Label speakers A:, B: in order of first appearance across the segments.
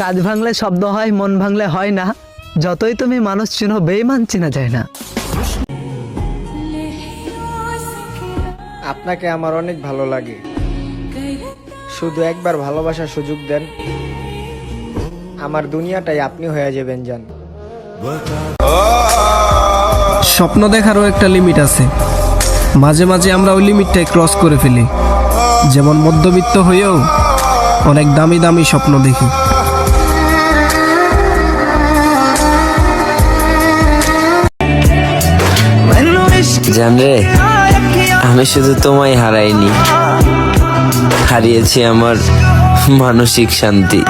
A: কাজ ভাঙলে শব্দ হয় মন ভাঙলে হয় না। যতই তুমি মানুষ চিনো বেইমান চিনা যায় না।
B: আপনাকে আমার অনেক ভালো লাগে। শুধু একবার ভালোবাসার সুযোগ দেন। আমার দুনিয়াটাই আপনি হয়ে যাবেন জান।
C: স্বপ্ন দেখারও একটা লিমিট আছে। মাঝে মাঝে আমরা ওই লিমিটটাই ক্রস করে ফেলি। যেমন মধ্যবিত্ত হয়েও অনেক দামি দামি স্বপ্ন দেখি।
D: জানরে আমি শুধু তোমায় হারাইনি। হারিয়েছি আমার মানসিক শান্তি।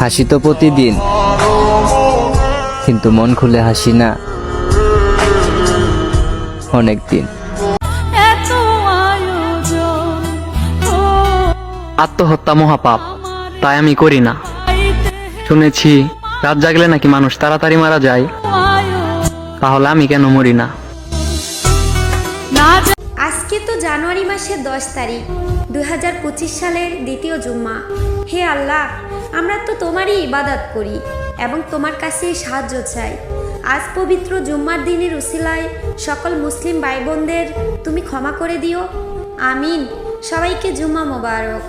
E: হাসি তো প্রতিদিন কিন্তু মন খুলে হাসি না। অনেক দিন
F: আত্মহত্যা মহাপাপ তাই আমি করি না। শুনেছি, রাত জাগলে নাকি মানুষ তাড়াতাড়ি মারা যায়। তাহলে আমি কেন মরি না?
G: আজকে তো জানুয়ারি মাসের দশ তারিখ দুই সালের দ্বিতীয় জুম্মা। হে আল্লাহ, আমরা তো তোমারই ইবাদত করি এবং তোমার কাছে সাহায্য চাই। আজ পবিত্র জুম্মার দিনের উসিলায় সকল মুসলিম ভাই বোনদের তুমি ক্ষমা করে দিও। আমিন। সবাইকে জুম্মা মোবারক।